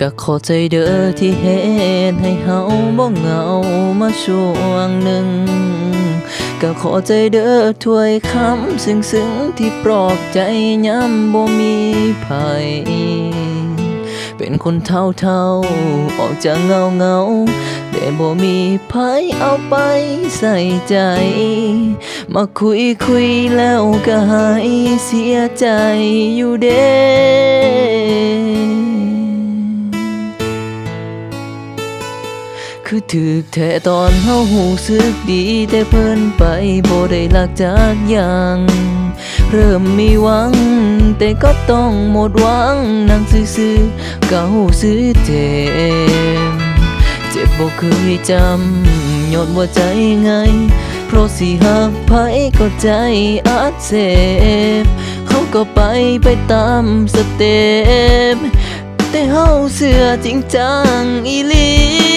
ก็ขอใจเด้อที่เห็นให้เฮาบ่เหงามาช่วงหนึ่งก็ขอใจเด้อถ้วยคำซึ้งซึ้งที่ปลอบใจย้ำบ่มีภัยเป็นคนเท่าเท่าออกจากเงาเงาแต่บ่มีภัยเอาไปใส่ใจ มาคุยคุยแล้วก็หายเสียใจอยู่เด้ คือถึกแท้ตอนเฮาหูสึกดี แต่เพิ่นไปบ่ได้หลักจากอย่าง เริ่มมีหวัง แต่ก็ต้องหมดหวังนั่งซื่อๆก็หูสึกเจ็บเจ็บบ่เคยจำยอดว่าใจไง เพราะสิหักไผก็ใจอักเสบเขาก็ไปไปตามสเต็ปแต่เฮาเสือจริงจังอีลี